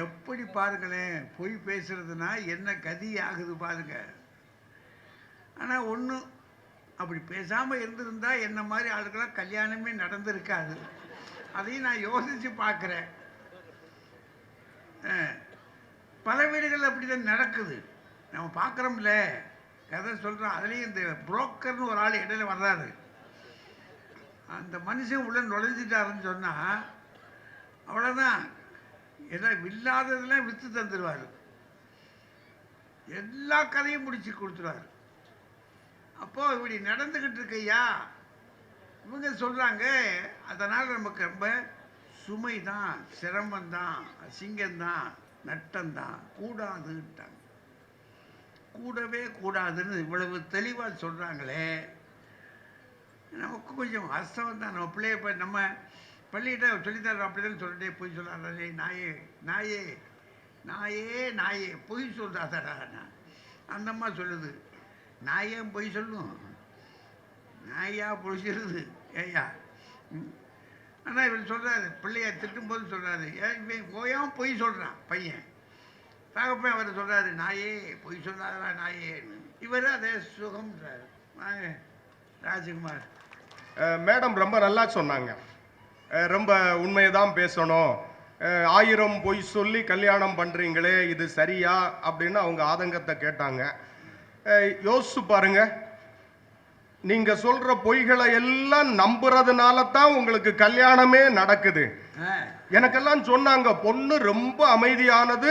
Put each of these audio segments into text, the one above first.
எப்படி பாருங்களேன் பொய் பேசுறதுனா என்ன கதி ஆகுது பாருங்க. ஆனால் ஒன்று அப்படி பேசாமல் இருந்திருந்தால் என்ன மாதிரி ஆளுக்கெல்லாம் கல்யாணமே நடந்திருக்காது. அதையும் நான் யோசித்து பார்க்குறேன் பல வீடுகள் அப்படி தான் நடக்குது. நம்ம பார்க்குறோம்ல கதை சொல்கிறோம் அதுலேயும் இந்த புரோக்கர்னு ஒரு ஆள் இடையில வர்றாரு. அந்த மனுஷன் உள்ள நுழைஞ்சிட்டாருன்னு சொன்னால் அவ்வளோதான் எல்லாம் இல்லாததெல்லாம் விற்று தந்துடுவார் எல்லா கதையும் முடிச்சு கொடுத்துருவார். அப்போது இப்படி நடந்துக்கிட்டு இருக்கையா? இவங்க சொல்கிறாங்க அதனால் நமக்கு ரொம்ப சுமை தான் சிரமந்தான் அசிங்கம்தான் நட்டம்தான் கூடாதுன்ட்டாங்க. கூடவே கூடாதுன்னு இவ்வளவு தெளிவாக சொல்கிறாங்களே நமக்கு கொஞ்சம் வாஸ்தவம் தான். நம்ம பிள்ளைய இப்போ நம்ம பள்ளிகிட்ட சொல்லித்தரோம் அப்படிதான் சொல்லிட்டே பொய் சொல்லாதே நாயே நாயே நாயே நாயே பொய் சொல்றாதடா நான் அந்த அம்மா சொல்லுது நாயே பொய் சொல்லும் நாயா பொய் சொல்லுது ஏய்யா ஆனால் இவர் சொல்கிறாரு பிள்ளைய திட்டும்போது சொல்கிறாரு ஏன் இவன் ஓயாம பொய் சொல்கிறான் பையன்? தகப்பன் அவர் சொல்கிறாரு நாயே பொய் சொல்லாதடா நாயேன்னு இவர் அதே சுகம்ன்றார். வாங்க ராஜகுமார். மேடம் ரொம்ப நல்லா சொன்னாங்க. ரொம்ப உண்மையை தான் பேசணும். ஆயிரம் பொய் சொல்லி கல்யாணம் பண்றீங்களே இது சரியா? அப்படின்னு அவங்க ஆதங்கத்தை கேட்டாங்க. யோசிச்சு பாருங்க. நீங்க சொல்ற பொய்களை எல்லாம் நம்புறதுனால தான் உங்களுக்கு கல்யாணமே நடக்குது. எனக்கெல்லாம் சொன்னாங்க பொண்ணு ரொம்ப அமைதியானது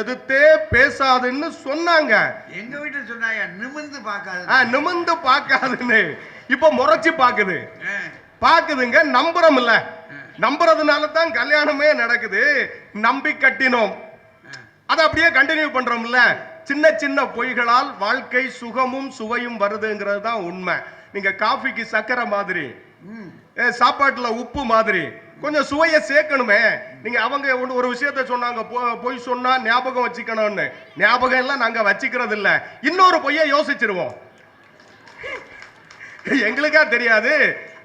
எதுத்தே பேசாதுன்னு சொன்னாங்க. எங்க வீட்டுல சொன்னாங்க நிமிர்ந்து பார்க்காது ஆ, நிமிர்ந்து பார்க்காதுன்னு. இப்ப முறைச்சு பாக்குது பாக்குதுங்க நம்புறோம் இல்ல நம்புறதுனால தான் கல்யாணமே நடக்குது. நம்பி கட்டினோம். அதை அப்படியே கண்டினியூ பண்றோம்ல. சின்ன சின்ன பொய்களால் வாழ்க்கை சுகமும் சுவையும் வருதுங்கிறது தான் உண்மை. நீங்க காஃபிக்கு சக்கரை மாதிரி சாப்பாட்டுல உப்பு மாதிரி கொஞ்சம் சுவையை சேர்க்கணுமே. நீங்க அவங்க ஒண்ணு ஒரு விஷயத்த சொன்னாங்க பொய் சொன்னா ஞாபகம் வச்சுக்கணும்னு. ஞாபகம் எல்லாம் நாங்க வச்சுக்கிறது இல்ல இன்னொரு பொய்யை யோசிச்சிருவோம். எங்களுக்கா தெரியாது?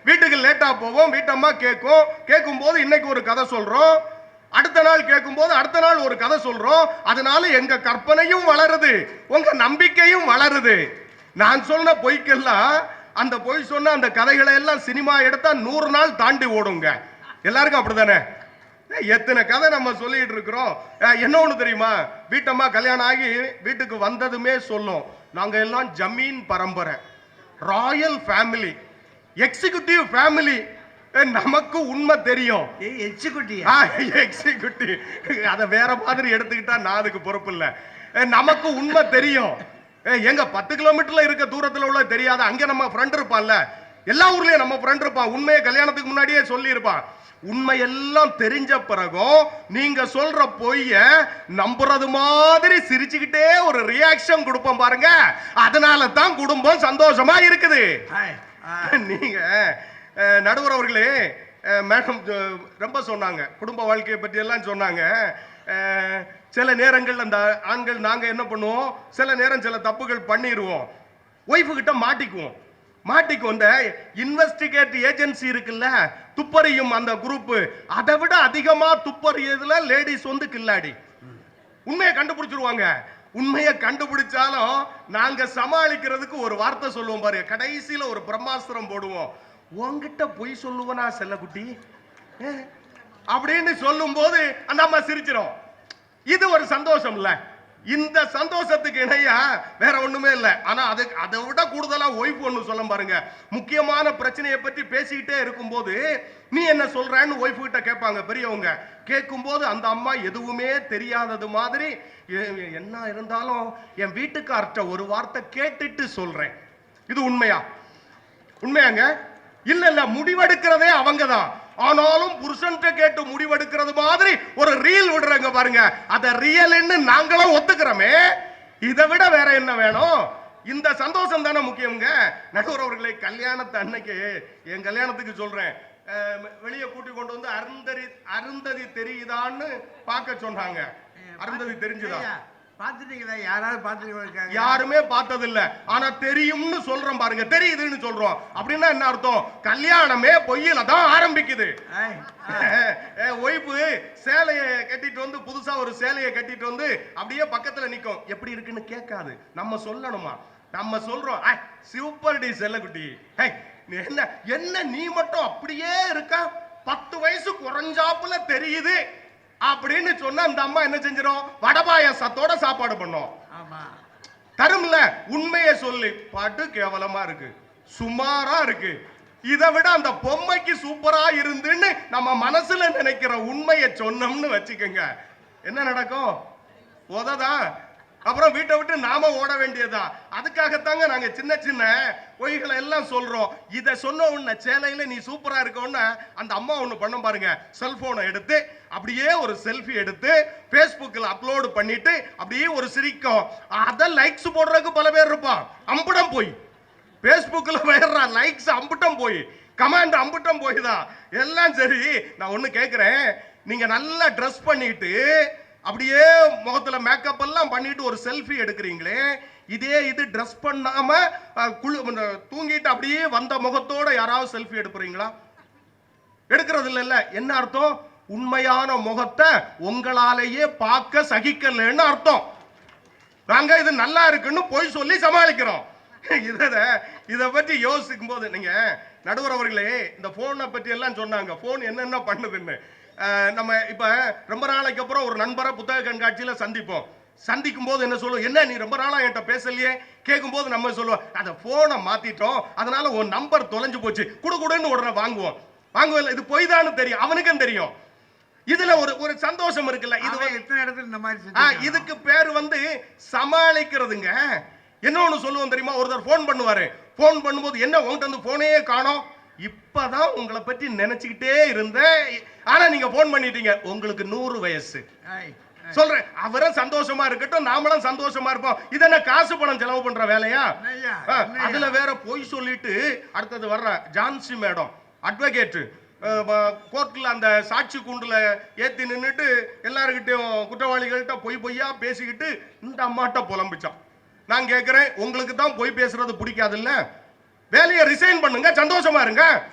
வீட்டுக்கு லேட்டா போவோம் வீட்டம்மா கேட்கும். கேட்கும் போது இன்னைக்கு ஒரு கதை சொல்றோம். அடுத்த நாள் கேட்கும் போது அடுத்த நாள் ஒரு கதை சொல்றோம். அதனால எங்க கற்பனையும் வளருது உங்க நம்பிக்கையும் வளருது. நான் சொன்ன பொய்க்கெல்லாம் அந்த பொய் சொன்ன அந்த கதைகளை எல்லாம் சினிமா எடுத்தா நூறு நாள் தாண்டி ஓடுங்க. எல்லாருக்கும் அப்படிதானே எத்தனை கதை நம்ம சொல்லிட்டு இருக்கிறோம். என்ன ஒண்ணு தெரியுமா? வீட்டம்மா கல்யாணம் ஆகி வீட்டுக்கு வந்ததுமே சொல்லும். நாங்க எல்லாம் ஜமீன் பரம்பரை ராயல் ஃபேமிலி. எக்ஸிகியூட்டிவ் ஃபேமிலி நமக்கு உண்மை தெரியும். எக்ஸிகியூட்டிவ் அதை வேற மாதிரி எடுத்துக்கிட்டா நான் அதுக்கு பொறுப்பு இல்ல. அஹ் நமக்கு உண்மை தெரியும். அஹ் எங்க பத்து கிலோமீட்டர்ல இருக்க தூரத்துல உள்ள தெரியாத அங்க நம்ம ஃப்ரெண்ட் இருப்பான்ல. எல்லா ஊர்லயும் நம்ம ஃப்ரெண்ட் இருப்பான். உண்மையை கல்யாணத்துக்கு முன்னாடியே சொல்லி இருப்பான் உண்மையெல்லாம் தெரிஞ்ச பிறகும் நீங்க சொல்ற பொய்ய நம்புறது மாதிரி சிரிச்சுக்கிட்டே ஒரு ரியாக்ஷன் கொடுப்போம் பாருங்க. அதனால தான் குடும்பம் சந்தோஷமா இருக்குது. நீங்க நடுவர் அவர்களே மேடம் ரொம்ப சொன்னாங்க. குடும்ப வாழ்க்கையை பற்றி எல்லாம் சொன்னாங்க. சில நேரங்கள் அந்த ஆண்கள் நாங்க என்ன பண்ணுவோம்? சில நேரம் சில தப்புகள் பண்ணிடுவோம் ஒய்ஃபு கிட்ட மாட்டிக்குவோம். மாட்டிக்குவோம் இந்த இன்வெஸ்டிகேட் ஏஜென்சி இருக்குல்ல துப்பறியும் அந்த குரூப் அதை விட அதிகமா துப்பறியதுல லேடிஸ் வந்து கில்லாடி. உண்மையை கண்டுபிடிச்சிருவாங்க. உண்மையை கண்டுபிடிச்சாலும் நாங்க சமாளிக்கிறதுக்கு ஒரு வார்த்தை சொல்லுவோம் பாருங்க. கடைசியில ஒரு பிரம்மாஸ்திரம் போடுவோம். உன்கிட்ட பொய் சொல்லுவனா செல்லக்குட்டி? அப்படின்னு அப்படின்னு சொல்லும்போது அந்த அம்மா சிரிச்சிடும் இது ஒரு சந்தோஷம் இல்லை. இந்த சந்தோஷத்துக்கு இணையா வேற ஒண்ணுமே இல்லை. ஆனா அது அதை விட கூடுதலா ஒய்ஃப் ஒண்ணு சொல்ல பாருங்க. முக்கியமான பிரச்சனையை பற்றி பேசிக்கிட்டே இருக்கும்போது நீ என்ன சொல்றன்னு ஒய்ஃப் கிட்ட கேட்பாங்க பெரியவங்க. கேட்கும்போது அந்த அம்மா எதுவுமே தெரியாதது மாதிரி என்ன இருந்தாலும் என் வீட்டுக்கார்ட்ட ஒரு வார்த்தை கேட்டுட்டு சொல்றேன். இது உண்மையா? உண்மையாங்க? இல்ல இல்ல முடிவெடுக்கிறதே அவங்க தான் ஆனாலும் புருஷன்ட்ட கேட்டு முடிவெடுக்கிறது மாதிரி ஒரு ரீல் விடுறாங்க பாருங்க. அத ரியல்னு நாங்களும் ஒத்துக்கிறோமே. இதை விட வேற என்ன வேணும்? இந்த சந்தோஷம் தானே முக்கியங்க நடுவர் அவர்களை கல்யாணத்தை அன்னைக்கு என் கல்யாணத்துக்கு சொல்றேன். வெளியே கூட்டி கொண்டு வந்து அருந்ததி அருந்ததி தெரியுதான்னு பார்க்க சொன்னாங்க. அருந்ததி தெரிஞ்சுதா? ஐயா, பார்த்துட்டீங்களா? யாராவது இருக்காங்க? யாருமே பார்த்ததில்ல. ஆனா தெரியும்னு சொல்றோம் பாருங்க. தெரியுதுன்னு சொல்றோம். அப்படின்னா என்ன அர்த்தம்? கல்யாணமே பொய்யில தான் ஆரம்பிக்குது. ஒய்ஃபு சேலைய கட்டிட்டு வந்து புதுசா ஒரு சேலைய கட்டிட்டு வந்து அப்படியே பக்கத்துல நிக்கும். எப்படி இருக்குன்னு கேட்காது. நம்ம சொல்லணுமா? நம்ம சொல்றோம். "ஐ, சூப்பர் டி செல்லக்குட்டி. என்ன என்ன நீ மட்டும் அப்படியே இருக்கா? பத்து வயசு குறைஞ்சாப்புல தெரியுது. அப்படின்னு சொன்னா அந்த அம்மா என்ன செஞ்சிடும் வடபாயசத்தோட சாப்பாடு பண்ணும். ஆமா. தரும்ல உண்மையை சொல்லி. படு கேவலமா இருக்கு. சுமாரா இருக்கு. இதை விட அந்த பொம்மைக்கு சூப்பரா இருந்துன்னு நம்ம மனசுல நினைக்கிற உண்மையை சொன்னோம்னு வச்சுக்கோங்க. என்ன நடக்கும்? உததான் அப்புறம் வீட்டை விட்டு நாம ஓட வேண்டியதுதான். அதுக்காகத்தாங்க நாங்க சின்ன சின்ன பொய்களை எல்லாம் சொல்றோம். இதை சொன்ன உன்ன சேலையில நீ சூப்பரா இருக்க உடனே அந்த அம்மா ஒண்ணு பண்ண பாருங்க. செல்போனை எடுத்து அப்படியே ஒரு செல்ஃபி எடுத்து ஃபேஸ்புக்கில் அப்லோடு பண்ணிட்டு அப்படியே ஒரு சிரிக்கும். அதை லைக்ஸ் போடுறதுக்கு பல பேர் இருப்பான். அம்புடம் போய். ஃபேஸ்புக்கில் வர்ற லைக்ஸ் அம்புட்டம் போய். கமாண்ட் அம்புட்டம் போய் தான் எல்லாம் சரி நான் ஒன்று கேட்குறேன் நீங்கள் நல்லா ட்ரெஸ் பண்ணிட்டு அப்படியே முகத்துல மேக்கப் எல்லாம் பண்ணிட்டு ஒரு செல்ஃபி எடுக்கிறீங்களே இதே இது ட்ரெஸ் பண்ணாம குழு குளு தூங்கிட்டு அப்படியே வந்த முகத்தோட யாராவது செல்ஃபி எடுப்புறீங்களா எடுக்கிறது இல்லைல்ல என்ன அர்த்தம்? உண்மையான முகத்தை உங்களாலேயே பார்க்க சகிக்கலன்னு அர்த்தம். நாங்க இது நல்லா இருக்குன்னு போய் சொல்லி சமாளிக்கிறோம். இதை இதை பற்றி யோசிக்கும் போது நீங்க நடுவர் அவர்களே இந்த போனை பற்றி எல்லாம் சொன்னாங்க. போன் என்னென்ன பண்ணுதுன்னு. நம்ம இப்ப ரொம்ப நாளைக்கு அப்புறம் ஒரு நண்பரை புத்தக கண்காட்சியில சந்திப்போம். சந்திக்கும் போது என்ன சொல்லுவோம் என்ன நீ ரொம்ப நாளா என்கிட்ட பேசலையே? கேட்கும் போது நம்ம சொல்லுவோம் அந்த போனை மாத்திட்டோம். அதனால உன் நம்பர் தொலைஞ்சு போச்சு. குடு குடுன்னு உடனே வாங்குவோம். வாங்குவோம் இது பொய் தெரியும். அவனுக்கும் தெரியும். இதுல ஒரு ஒரு சந்தோஷம் இருக்குல்ல? இது எத்தனை இடத்துல இந்த மாதிரி? இதுக்கு பேர் வந்து சமாளிக்கிறதுங்க. என்ன ஒண்ணு சொல்லுவோம் தெரியுமா? ஒருத்தர் ஃபோன் பண்ணுவாரு. ஃபோன் பண்ணும்போது என்ன உங்ககிட்ட வந்து போனே காணோம். இப்பதான் உங்களை பற்றி நினைச்சுக்கிட்டே இருந்தேன். ஆனா நீங்க ஃபோன் பண்ணிட்டீங்க. உங்களுக்கு நூறு வயசு. சொல்றேன். அவரும் சந்தோஷமா இருக்கட்டும் நாமளும் சந்தோஷமா இருப்போம். இது என்ன காசு பணம் செலவு பண்ற வேலையா? அதுல வேற பொய் சொல்லிட்டு அடுத்தது வர்ற ஜான்சி மேடம் அட்வொகேட் கோர்ட்ல அந்த சாட்சி கூண்டுல ஏத்தி நின்னுட்டு எல்லாருக்கிட்டையும் குற்றவாளிகள்கிட்ட பொய் பொய்யா பேசிக்கிட்டு இந்த அம்மாட்ட புலம்பிச்சான். நான் கேட்கிறேன் உங்களுக்கு தான் பொய் பேசுறது பிடிக்காதுல்ல? வேலையை ரிசைன் பண்ணுங்க சந்தோஷமா இருங்க.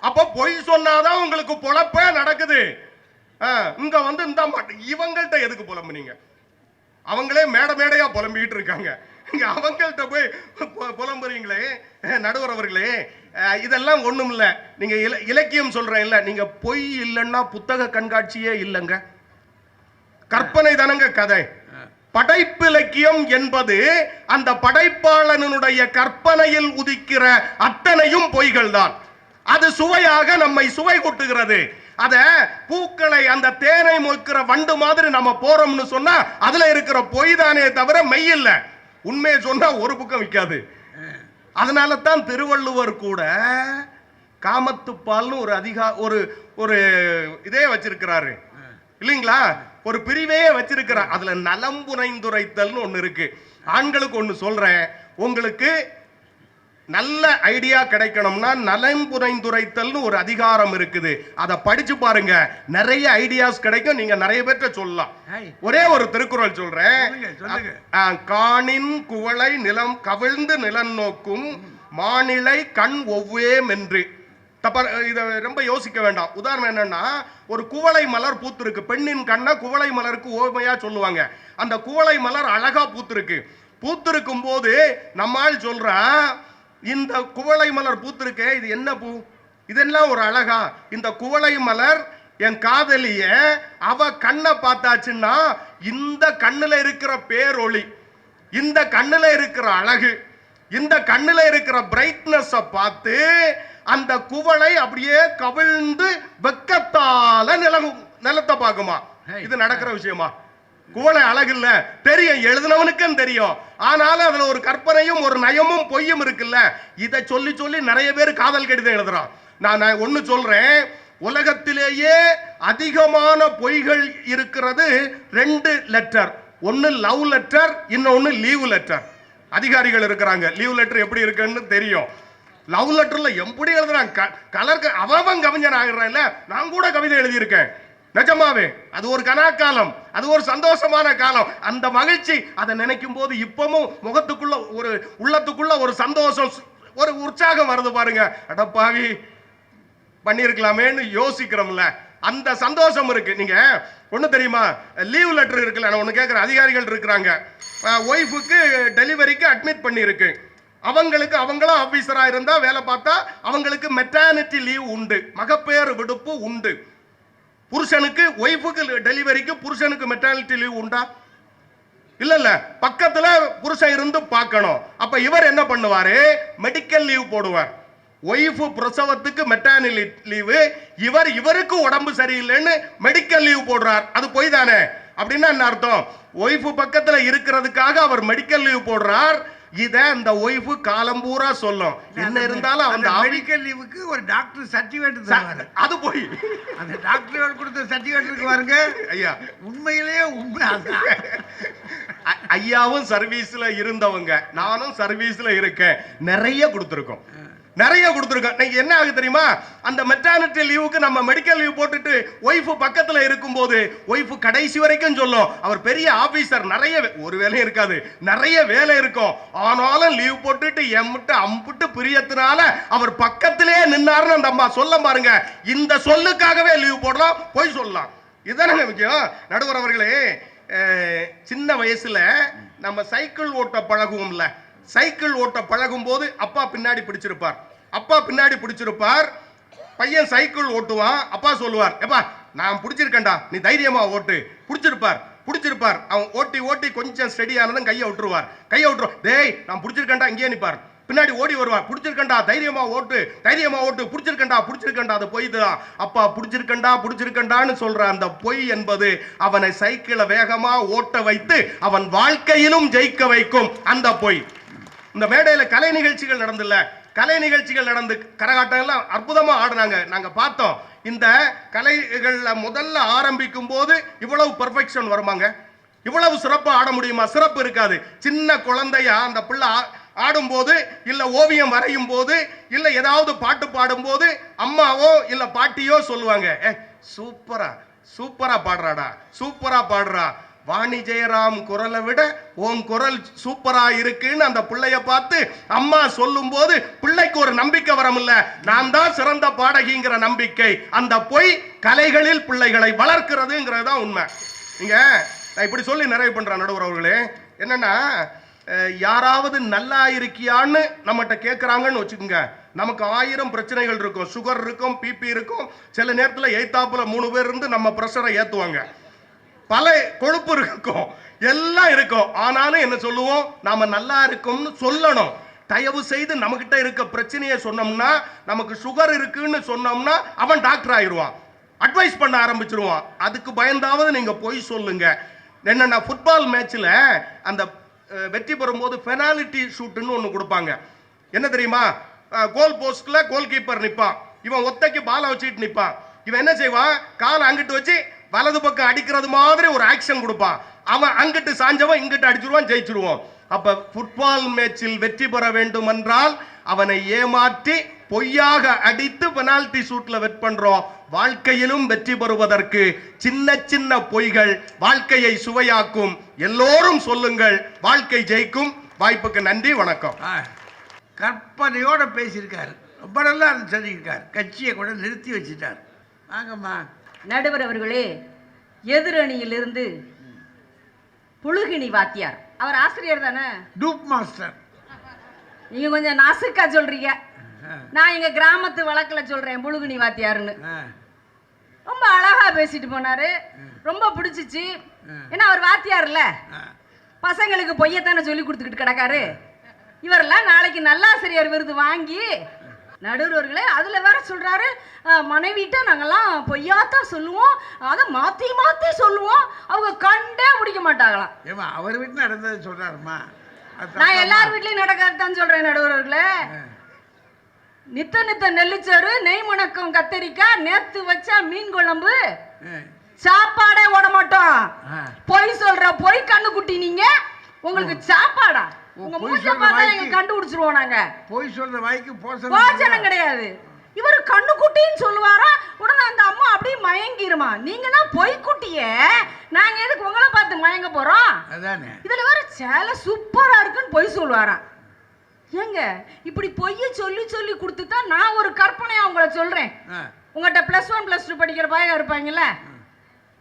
அப்ப பொய் சொன்னாதான் உங்களுக்கு பொழப்பே நடக்குது. ஆ, இங்க வந்து இந்த இவங்கள்ட்ட எதுக்கு புலம்புனீங்க? அவங்களே மேடை மேடையா புலம்பிக்கிட்டு இருக்காங்க. இங்க அவங்கள்ட்ட போய் புலம்புறீங்களே நடுவர் அவர்களே. இதெல்லாம் ஒண்ணும் இல்ல. நீங்க இல- இலக்கியம் சொல்றேன் இல்ல நீங்க பொய் இல்லைன்னா புத்தக கண்காட்சியே இல்லைங்க. கற்பனை தானங்க கதை. படைப்பிலக்கியம் என்பது அந்த படைப்பாளனுடைய கற்பனையில் உதிக்கிற அத்தனையும் பொய்கள் தான் அது சுவையாக நம்மை சுவை கொட்டுகிறது. அத பூக்களை அந்த தேனை மொய்க்கிற வண்டு மாதிரி நம்ம போறோம்னு சொன்னா அதுல இருக்கிற பொய் தானே தவிர மெய் இல்ல. உண்மையை சொன்னா ஒரு பக்கம் விற்காது அதனால தான் திருவள்ளுவர் கூட காமத்துப்பால்னு ஒரு அதிகா ஒரு ஒரு இதே வச்சிருக்கிறாரு. இல்லைங்களா? ஒரு பிரிவே வச்சிருக்கிறார் அதுல நலம் புனைந்துரைத்தல்னு ஒண்ணு இருக்கு. ஆண்களுக்கு ஒண்ணு சொல்றேன். உங்களுக்கு நல்ல ஐடியா கிடைக்கணும்னா நலம் புனைந்துரைத்தல்னு ஒரு அதிகாரம் இருக்குது. அதை படிச்சு பாருங்க. நிறைய ஐடியாஸ் கிடைக்கும். நீங்க நிறைய பேர்ட்ட சொல்லலாம். ஒரே ஒரு திருக்குறள் சொல்றேன். காணின் குவளை நிலம் கவிழ்ந்து நிலம் நோக்கும் மாநிலை கண் ஒவ்வேம் என்று தப்பா இதை ரொம்ப யோசிக்க வேண்டாம். உதாரணம் என்னன்னா ஒரு குவளை மலர் பூத்திருக்கு. பெண்ணின் கண்ணை குவளை மலருக்கு ஓமையா சொல்லுவாங்க. அந்த குவளை மலர் அழகா பூத்திருக்கு. பூத்திருக்கும் போது நம்மால் சொல்றான் இந்த குவளை மலர் பூத்திருக்கே இது என்ன பூ? இதெல்லாம் ஒரு அழகா. இந்த குவளை மலர் என் காதலிய அவ கண்ணை பார்த்தாச்சுன்னா இந்த கண்ணில் இருக்கிற பேரொளி இந்த கண்ணில் இருக்கிற அழகு இந்த கண்ணில் இருக்கிற பிரைட்னஸை பார்த்து அந்த குவளை அப்படியே கவிழ்ந்து வெக்கத்தால நிலம் நிலத்தை பார்க்குமா. இது நடக்கிற விஷயமா? குவளை அழகு இல்ல தெரியும் எழுதினவனுக்கும் தெரியும். ஆனாலும் அதுல ஒரு கற்பனையும் ஒரு நயமும் பொய்யும் இருக்குல்ல? இதை சொல்லி சொல்லி நிறைய பேர் காதல் கடிதம் எழுதுறான். நான் ஒண்ணு சொல்றேன். உலகத்திலேயே அதிகமான பொய்கள் இருக்கிறது ரெண்டு லெட்டர் ஒன்னு லவ் லெட்டர் இன்னொன்னு லீவ் லெட்டர் அதிகாரிகள் இருக்கிறாங்க. லீவ் லெட்டர் எப்படி இருக்குன்னு தெரியும். லவ் லெட்டர்ல எப்படி எழுதுறான் கலருக்கு அவன் கவிஞன் ஆகிறான்ல நான் கூட கவிதை எழுதியிருக்கேன். நிஜமாவே அது ஒரு கனாக்காலம் அது ஒரு சந்தோஷமான காலம். அந்த மகிழ்ச்சி அதை நினைக்கும் போது இப்பவும் முகத்துக்குள்ள ஒரு உள்ளத்துக்குள்ள ஒரு சந்தோஷம் ஒரு உற்சாகம் வருது பாருங்க. அடப்பாவி பண்ணியிருக்கலாமேன்னு யோசிக்கிறோம்ல. அந்த சந்தோஷம் இருக்கு. நீங்க ஒண்ணு தெரியுமா? லீவ் லெட்டர் இருக்குல்ல நான் ஒன்று கேட்குற அதிகாரிகள் இருக்கிறாங்க. ஒய்ஃபுக்கு டெலிவரிக்கு அட்மிட் பண்ணியிருக்கு. அவங்களுக்கு அவங்களும் ஆஃபீஸராக இருந்தால் வேலை பார்த்தா அவங்களுக்கு மெட்டர்னிட்டி லீவ் உண்டு. மகப்பேறு விடுப்பு உண்டு. புருஷனுக்கு ஒய்ஃபுக்கு டெலிவரிக்கு புருஷனுக்கு மெட்டர்னிட்டி லீவ் உண்டா? இல்லை இல்லை பக்கத்தில் புருஷன் இருந்து பார்க்கணும். அப்போ இவர் என்ன பண்ணுவார்? மெடிக்கல் லீவ் போடுவார். ஒய்ஃப் பிரசவத்துக்கு மெட்டர்னிட்டி லீவு இவர் இவருக்கு உடம்பு சரியில்லைன்னு மெடிக்கல் லீவ் போடுறார். அது பொய் தானே? அப்படின்னா என்ன அர்த்தம்? ஒய்ஃப் பக்கத்தில் இருக்கிறதுக்காக அவர் மெடிக்கல் லீவ் போடுறார். இத அந்த ஒய்ஃப் காலம் பூரா சொல்லும். என்ன இருந்தாலும் அந்த மெடிக்கல் லீவுக்கு ஒரு டாக்டர் சர்டிஃபிகேட் தருவாரு. அது போய். அந்த டாக்டர் கொடுத்த சர்டிஃபிகேட் இருக்கு பாருங்க. ஐயா. உண்மையிலேயே உண்மை ஐயாவும் சர்வீஸ்ல இருந்தவங்க. நானும் சர்வீஸ்ல இருக்கேன். நிறைய கொடுத்துருக்கோம். நிறைய கொடுத்துருக்கோம் நீங்க என்ன ஆகுது தெரியுமா? அந்த மெட்டானிட்டி லீவுக்கு நம்ம மெடிக்கல் லீவ் போட்டுட்டு ஒய்ஃபு பக்கத்தில் இருக்கும்போது ஒய்ஃபு கடைசி வரைக்கும் சொல்லும் அவர் பெரிய ஆஃபீஸர் நிறைய வே- ஒரு வேலையும் இருக்காது. நிறைய வேலை இருக்கும். ஆனாலும் லீவ் போட்டுட்டு எம்முட்டு அம்புட்டு பிரியத்தினால அவர் பக்கத்திலே நின்னாருன்னு அந்த அம்மா சொல்ல பாருங்க. இந்த சொல்லுக்காகவே லீவ் போடலாம் போய் சொல்லலாம். இதுதானே முக்கியம். நடுவர் அவர்களே சின்ன வயசில் நம்ம சைக்கிள் ஓட்ட பழகுவோம்ல. சைக்கிள் ஓட்ட பழகும் போது அப்பா பின்னாடி பிடிச்சிருப்பார். அப்பா பின்னாடி பிடிச்சிருப்பார். பையன் சைக்கிள் ஓட்டுவான். அப்பா சொல்லுவார் எப்பா நான் பிடிச்சிருக்கேன்டா. நீ தைரியமா ஓட்டு. பிடிச்சிருப்பார் பிடிச்சிருப்பார். அவன் ஓட்டி ஓட்டி கொஞ்சம் ஸ்டெடி ஆனதும் கையை விட்டுருவார். கையை விட்டுருவான் டேய் நான் பிடிச்சிருக்கேன்டா. இங்கே நிப்பார். பின்னாடி ஓடி வருவார். பிடிச்சிருக்கண்டா தைரியமா ஓட்டு தைரியமா ஓட்டு. பிடிச்சிருக்கண்டா பிடிச்சிருக்கண்டா அது பொய் தான். அப்பா பிடிச்சிருக்கண்டா பிடிச்சிருக்கண்டான்னு சொல்ற அந்த பொய் என்பது அவனை சைக்கிளை வேகமா ஓட்ட வைத்து அவன் வாழ்க்கையிலும் ஜெயிக்க வைக்கும் அந்த பொய். இந்த மேடையில் கலை நிகழ்ச்சிகள் நடந்துல்ல. கலை நிகழ்ச்சிகள் நடந்து கரகாட்டங்கள்லாம் அற்புதமாக அற்புதமா ஆடுனாங்க. பார்த்தோம். இந்த கலைகளில் முதல்ல ஆரம்பிக்கும் போது இவ்வளவு பர்ஃபெக்ஷன் வருமாங்க. இவ்வளவு சிறப்பாக ஆட முடியுமா? சிறப்பு இருக்காது. சின்ன குழந்தையா அந்த பிள்ளை ஆ- ஆடும்போது இல்லை ஓவியம் வரையும் போது இல்லை ஏதாவது பாட்டு பாடும்போது அம்மாவோ இல்லை பாட்டியோ சொல்லுவாங்க. ஏ சூப்பரா சூப்பரா பாடுறாடா. சூப்பரா பாடுறா. வாணி ஜெயராம் குரலை விட உன் குரல் சூப்பரா இருக்குன்னு அந்த பிள்ளைய பார்த்து அம்மா சொல்லும்போது பிள்ளைக்கு ஒரு நம்பிக்கை வரமில்ல. நான் தான் சிறந்த பாடகிங்கிற நம்பிக்கை. அந்த பொய் கலைகளில் பிள்ளைகளை வளர்க்கிறதுங்கிறது தான் உண்மை. நீங்க நான் இப்படி சொல்லி நிறைவு பண்றேன் நடுவர் அவர்களே. என்னன்னா யாராவது நல்லா இருக்கியான்னு நம்மகிட்ட கேட்குறாங்கன்னு வச்சுக்கோங்க. நமக்கு ஆயிரம் பிரச்சனைகள் இருக்கும். சுகர் இருக்கும் பிபி இருக்கும். சில நேரத்தில் எய்த்தாப்பில் மூணு பேர் இருந்து நம்ம ப்ரெஷரை ஏற்றுவாங்க பல கொழுப்பு இருக்கும். எல்லாம் இருக்கும். ஆனாலும் என்ன சொல்லுவோம்? நாம நல்லா இருக்கோம்னு சொல்லணும். தயவு செய்து நம்மகிட்ட இருக்க பிரச்சனையை சொன்னோம்னா நமக்கு சுகர் இருக்குன்னு சொன்னோம்னா அவன் டாக்டர் ஆயிடுவான். அட்வைஸ் பண்ண ஆரம்பிச்சிருவான். அதுக்கு பயந்தாவது நீங்க போய் சொல்லுங்க. என்னென்னா ஃபுட்பால் மேட்ச்சில் அந்த வெற்றி வெற்றி பெறும்போது பெனாலிட்டி ஷூட்டுன்னு ஒன்று கொடுப்பாங்க. என்ன தெரியுமா? கோல் போஸ்ட்ல கோல் கீப்பர் நிற்பான் இவன் ஒத்தைக்கு பாலை வச்சுட்டு நிற்பான் இவன் என்ன செய்வான்? காலை அங்கிட்டு வச்சு வலது பக்கம் அடிக்கிறது மாதிரி ஒரு ஆக்ஷன் கொடுப்பான். அவன் அங்கிட்டு சாஞ்சவன் இங்கிட்டு அடிச்சிருவான் ஜெயிச்சிருவான். அப்ப ஃபுட்பால் மேட்சில் வெற்றி பெற வேண்டும் என்றால் அவனை ஏமாற்றி பொய்யாக அடித்து பெனால்டி ஷூட்ல வெட் பண்றோம். வாழ்க்கையிலும் வெற்றி பெறுவதற்கு சின்ன சின்ன பொய்கள் வாழ்க்கையை சுவையாக்கும். எல்லோரும் சொல்லுங்கள் வாழ்க்கை ஜெயிக்கும். வாய்ப்புக்கு நன்றி வணக்கம். கற்பனையோட பேசியிருக்காரு. ரொம்ப நல்லா சொல்லியிருக்கார். கட்சியை கூட நிறுத்தி வச்சுட்டார். வாங்கம்மா. நடுவர் அவர்களே எதிரணியிலிருந்து புழுகினி வாத்தியார். அவர் ஆசிரியர் தானே? Dupe master. நீங்க கொஞ்சம் நாசுக்கா சொல்றீங்க. நான் எங்க கிராமத்து வழக்குல சொல்றேன் புழுகினி வாத்தியார்னு. ரொம்ப அழகா பேசிட்டு போனாரு. ரொம்ப பிடிச்சிச்சு. ஏன்னா அவர் வாத்தியார்ல. பசங்களுக்கு பொய்யத்தானே சொல்லி கொடுத்துக்கிட்டு கிடக்காரு. இவரெல்லாம் நாளைக்கு நல்லாசிரியர் விருது வாங்கி நடுவர்களே அதுல வேற சொல்றாரு அஹ், மனைவிட்ட நாங்கெல்லாம் பொய்யாத்தான் சொல்லுவோம் அதை மாத்தி மாத்தி சொல்லுவோம் அவங்க கண்டே முடிக்க மாட்டாங்களாம். ஏம்மா அவர் வீட்டில் நடந்ததை சொல்றாருமா அது நான். எல்லார் வீட்லயும் நடக்கிறதான் சொல்றேன் நடுவர்களே. ஆ, நித்த நித்த நெல்லிச்சோறு நெய் முணக்கம் கத்தரிக்காய் நேத்து வச்ச மீன் குழம்பு. சாப்பாடே ஓட மாட்டோம். பொய் சொல்ற பொய் கண்ணு குட்டி நீங்க. உங்களுக்கு சாப்பாடா? உங்க மூஞ்ச பார்த்தா எங்க கண்டுபிடிச்சிருவோம் நாங்க. போய் சொல்ற வாய்க்கு போசனம் கிடையாது. இவர் கண்ணுக்குட்டின்னு சொல்லுவாரா? உடனே அந்த அம்மா அப்படியே மயங்கிருமா. நீங்க தான் பொய்க்குட்டியே. நாங்க எதுக்கு உங்களை பார்த்து மயங்க போறோம்? அதானே. இதுல வேற சேலை சூப்பரா இருக்குன்னு பொய் சொல்லுவாராம். ஏங்க இப்படி பொய்ய சொல்லி சொல்லி கொடுத்து தான் நான் ஒரு கற்பனையா உங்களை சொல்றேன். உங்கள்கிட்ட ப்ளஸ் ஒன் ப்ளஸ் டூ படிக்கிற பையன் இருப்பாங்கல்ல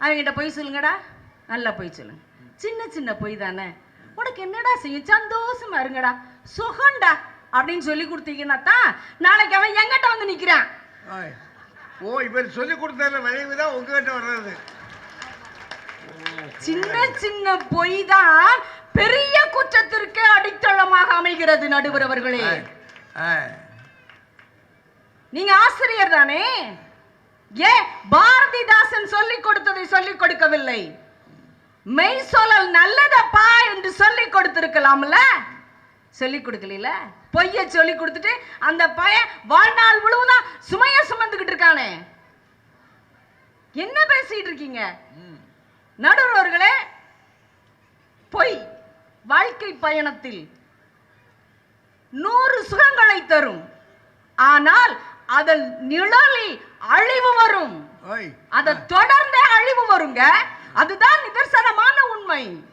அவங்ககிட்ட பொய் சொல்லுங்கடா. நல்லா பொய் சொல்லுங்க. சின்ன சின்ன பொய் தானே. உனக்கு என்னடா செய்யும் சந்தோஷமா இருங்கடா. சுகண்டா அப்படின்னு சொல்லி கொடுத்தீங்கன்னா தான் நாளைக்கு அவன் எங்கிட்ட வந்து நிக்கிறான். ஆய். ஓ இவர் சொல்லி கொடுத்ததுல விளைவு தான் உங்ககிட்ட வர்றது. சின்ன சின்ன பொய் தான் பெரிய குற்றத்திற்கு அடித்தளமாக அமைகிறது நடுவர் அவர்களே. நீங்க ஆசிரியர் தானே? ஏன் பாரதிதாசன் சொல்லிக் கொடுத்ததை சொல்லிக் கொடுக்கவில்லை? மெய் சொல்லல் நல்லதப்பா என்று சொல்லிக் கொடுத்திருக்கலாம்ல? சொல்லிக் கொடுக்கல பொய்ய சொல்லி கொடுத்துட்டு அந்த பையன் வாழ்நாள் முழுவதும் சுமைய சுமந்துக்கிட்டு இருக்கானே. என்ன பேசிட்டு இருக்கீங்க. நடுவர்களே பொய் வாழ்க்கை பயணத்தில் நூறு சுகங்களை தரும். ஆனால் அதன் நிழலில் அழிவு வரும். அதை தொடர்ந்தே அழிவு வருங்க. அதுதான் நிதர்சனமான உண்மை.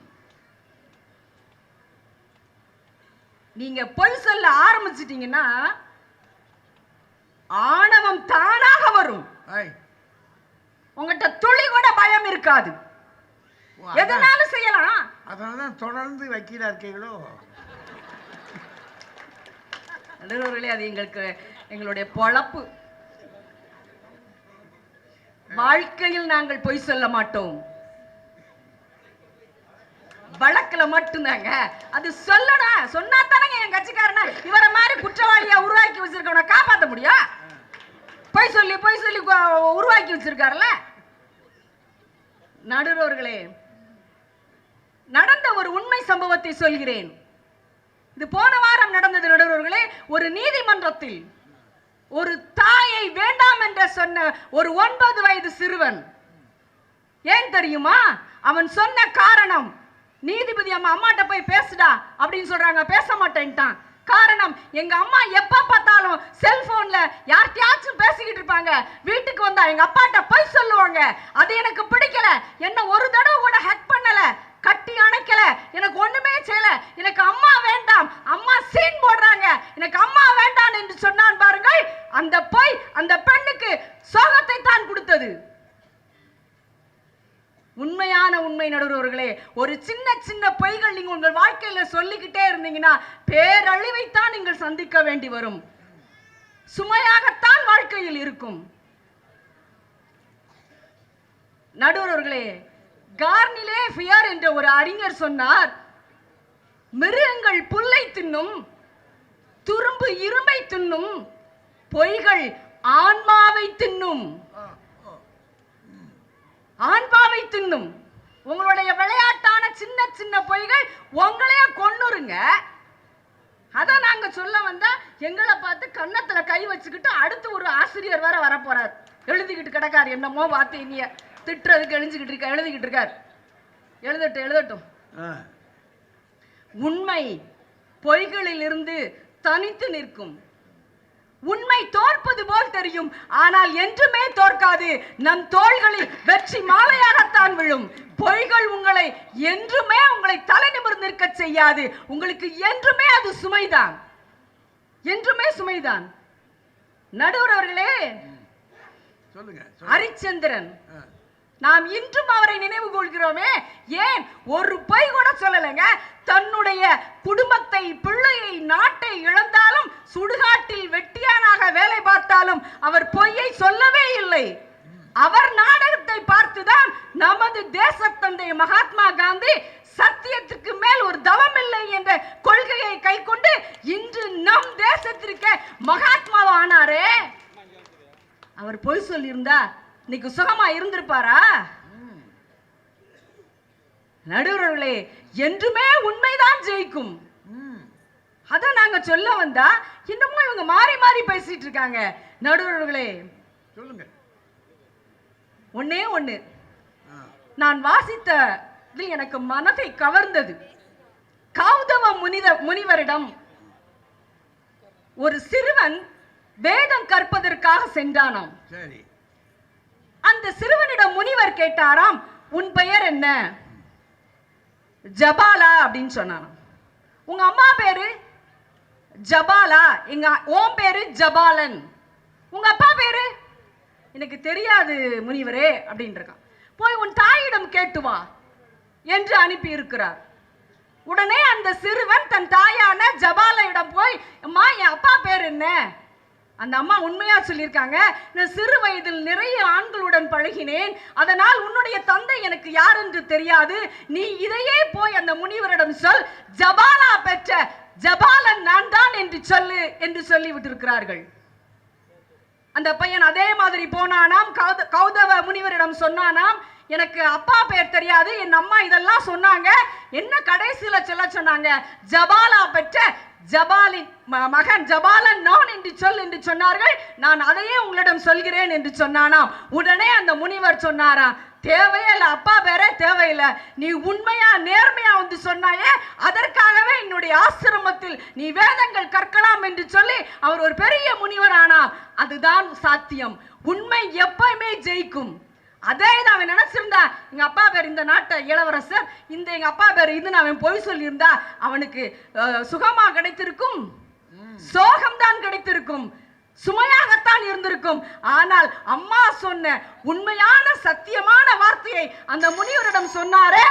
நீங்க பொய் சொல்ல ஆரம்பிச்சிட்டீங்கன்னா ஆணவம் தானாக வரும். ஆய். உங்ககிட்ட துளி கூட பயம் இருக்காது. எதனாலும் செய்யலாம். அதனால தான் தொடர்ந்து வக்கீலா இருக்கீங்களோ? நடுவர்களே அது எங்களுக்கு எங்களுடைய பொழப்பு. வாழ்க்கையில் நாங்கள் பொய் சொல்ல மாட்டோம். வழக்குல மட்டும்தாங்க அது சொல்லடா. சொன்னா தானங்க என் கட்சிக்காரனா? இவரை மாதிரி குற்றவாளியா உருவாக்கி வச்சிருக்கவனை காப்பாத்த முடியும் பொய் சொல்லி பொய் சொல்லி உருவாக்கி வச்சிருக்காருல்ல? நடுவர்களே நடந்த ஒரு உண்மை சம்பவத்தை சொல்கிறேன். இது போன வாரம் நடந்தது நடுவர்களே ஒரு நீதிமன்றத்தில் ஒரு தாயை வேண்டாம் என்று சொன்ன ஒரு ஒன்பது வயது சிறுவன். ஏன் தெரியுமா? அவன் சொன்ன காரணம் நீதிபதி அம்மா அம்மாட்ட போய் பேசுடா அப்படின்னு சொல்றாங்க. பேச மாட்டேன்ட்டான். காரணம் எங்க அம்மா எப்ப பார்த்தாலும் செல்போன்ல யார்கிட்டயாச்சும் பேசிக்கிட்டு இருப்பாங்க. வீட்டுக்கு வந்தா எங்க அப்பாட்ட போய் சொல்லுவாங்க. அது எனக்கு பிடிக்கல. என்ன ஒரு தடவை கூட ஹெக் பண்ணல. கட்டி அணைக்கல. எனக்கு ஒண்ணுமே செய்யல. எனக்கு அம்மா வேண்டாம். அம்மா சீன் போடுறாங்க. எனக்கு அம்மா வேண்டாம் என்று சொன்னான் பாருங்கள். அந்த பொய் அந்த பெண்ணுக்கு சோகத்தை தான் கொடுத்தது. உண்மையான உண்மை நடுவர்களே ஒரு சின்ன சின்ன பொய்கள் நீங்கள் உங்கள் வாழ்க்கையில சொல்லிக்கிட்டே இருந்தீங்கன்னா பேரழிவைத்தான் நீங்கள் சந்திக்க வேண்டி வரும். சுமையாகத்தான் வாழ்க்கையில் இருக்கும். நடுவர்களே கார்னிலே ஃபியர் என்ற ஒரு அறிஞர் சொன்னார் மிருகங்கள் புல்லை தின்னும் துரும்பு இரும்பை தின்னும் பொய்கள் ஆன்மாவை தின்னும். ஆன்பாவை தின்னும். உங்களுடைய விளையாட்டான சின்ன சின்ன பொய்கள் உங்களையே கொன்னுருங்க. அதான் நாங்க சொல்ல வந்தா எங்களை பார்த்து கன்னத்துல கை வச்சுக்கிட்டு அடுத்து ஒரு ஆசிரியர் வேற வர போறார் எழுதிக்கிட்டு கிடக்கார். என்னமோ பார்த்து இனிய திட்டுறதுக்கு எழுஞ்சிக்கிட்டு இருக்க எழுதிக்கிட்டு இருக்கார். எழுதட்டும் எழுதட்டும். உண்மை பொய்களில் இருந்து தனித்து நிற்கும். உண்மை தோற்பது போல் தெரியும். ஆனால் என்றுமே தோற்காது. நம் தோள்களில் வெற்றி மாலையாகத்தான் விழும். பொய்கள் உங்களை என்றுமே உங்களை தலை நிமிர்ந்து நிற்க செய்யாது. உங்களுக்கு என்றுமே அது சுமைதான். என்றுமே சுமைதான். நடுவர் அவர்களே சொல்லுங்க. ஹரிச்சந்திரன். நாம் இன்றும் அவரை நினைவு கொள்கிறோமே. ஏன்? ஒரு பொய் கூட சொல்லலைங்க. தன்னுடைய குடும்பத்தை பிள்ளையை நாட்டை இழந்தாலும் சுடுகாட்டில் வெட்டியானாக வேலை பார்த்தாலும் அவர் பொய்யை சொல்லவே இல்லை. அவர் நாடகத்தை பார்த்துதான் நமது தேசத்தந்தை மகாத்மா காந்தி சத்தியத்திற்கு மேல் ஒரு தவம் இல்லை என்ற கொள்கையை கைக்கொண்டு இன்று நம் தேசத்திற்கு மகாத்மாவா ஆனாரே அவர் பொய் சொல்லியிருந்தா இன்னைக்கு சுகமா இருந்திருப்பாரா? நடுவர்களே என்றுமே உண்மைதான் ஜெயிக்கும். ம். அதான் நாங்க சொல்ல வந்தா இன்னமும் இவங்க மாறி மாறி பேசிட்டு இருக்காங்க. நடுவர்களே சொல்லுங்க. ஒண்ணே ஒண்ணு. நான் வாசித்த இதில் எனக்கு மனதை கவர்ந்தது. கௌதம முனித முனிவரிடம் ஒரு சிறுவன் வேதம் கற்பதற்காக சென்றானாம். சரி. அந்த சிறுவனிடம் முனிவர் கேட்டாராம் உன் பெயர் என்ன? ஜபாலா அப்படின்னு சொன்னான் உங்க அம்மா பேரு? ஜபாலா. எங்க ஓம் பேரு ஜபாலன். உங்க அப்பா பேரு? எனக்கு தெரியாது முனிவரே அப்படின்னு இருக்கான் போய் உன் தாயிடம் கேட்டு வா என்று அனுப்பி இருக்கிறார் உடனே அந்த சிறுவன் தன் தாயான ஜபாலையிடம் போய் அம்மா என் அப்பா பேர் என்ன? அந்த அம்மா உண்மையா சொல்லியிருக்காங்க நான் சிறு வயதில் நிறைய ஆண்களுடன் பழகினேன். அதனால் உன்னுடைய தந்தை எனக்கு யார் என்று தெரியாது. நீ இதையே போய் அந்த முனிவரிடம் சொல். ஜபாலா பெற்ற ஜபாலன் நான் தான் என்று சொல்லு என்று சொல்லி விட்டிருக்கிறார்கள். அந்த பையன் அதே மாதிரி போனானாம். கௌதவ முனிவரிடம் சொன்னானாம் எனக்கு அப்பா பேர் தெரியாது என் அம்மா இதெல்லாம் சொன்னாங்க. என்ன கடைசியில சொல்ல சொன்னாங்க? ஜபாலா பெற்ற ஜபாலின் ம- மகன் ஜபாலன் நான் என்று சொல் என்று சொன்னார்கள். நான் அதையே உங்களிடம் சொல்கிறேன் என்று சொன்னானாம். உடனே அந்த முனிவர் சொன்னாராம் தேவையில்லை அப்பா பேரே தேவையில்லை. நீ உண்மையா நேர்மையா வந்து சொன்னாயே அதற்காகவே என்னுடைய ஆசிரமத்தில் நீ வேதங்கள் கற்கலாம் என்று சொல்லி அவர் ஒரு பெரிய முனிவர் ஆனார் அதுதான் சாத்தியம். உண்மை எப்பயுமே ஜெயிக்கும். அதே தான் அவன் நினைச்சிருந்தா. எங்க அப்பா பேர் இந்த நாட்டை இளவரசர் இந்த எங்க அப்பா பேர் இதுன்னு அவன் பொய் சொல்லியிருந்தா அவனுக்கு சுகமா கிடைத்திருக்கும். சோகம்தான் கிடைத்திருக்கும். சுமையாகத்தான் இருந்திருக்கும். ஆனால் அம்மா சொன்ன உண்மையான சத்தியமான வார்த்தையை அந்த முனிவரிடம் சொன்னாரே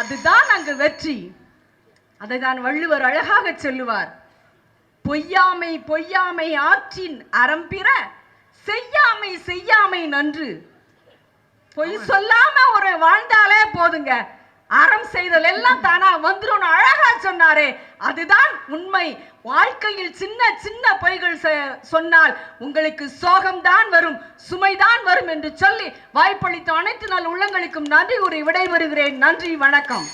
அதுதான் அங்கு வெற்றி. அதை தான் வள்ளுவர் அழகாக சொல்லுவார். பொய்யாமை பொய்யாமை ஆற்றின் அறம்பிற செய்யாமை செய்யாமை நன்று. பொய் சொல்லாம ஒரு வாழ்ந்தாலே போதுங்க. அறம் செய்தல் எல்லாம் தானா வந்துரும் அழகா சொன்னாரே. அதுதான் உண்மை. வாழ்க்கையில் சின்ன சின்ன பொய்கள் சொன்னால் உங்களுக்கு சோகம்தான் வரும் சுமைதான் வரும் என்று சொல்லி வாய்ப்பளித்த அனைத்து நாள் உள்ளங்களுக்கும் நன்றி கூறி விடைபெறுகிறேன். நன்றி வணக்கம்.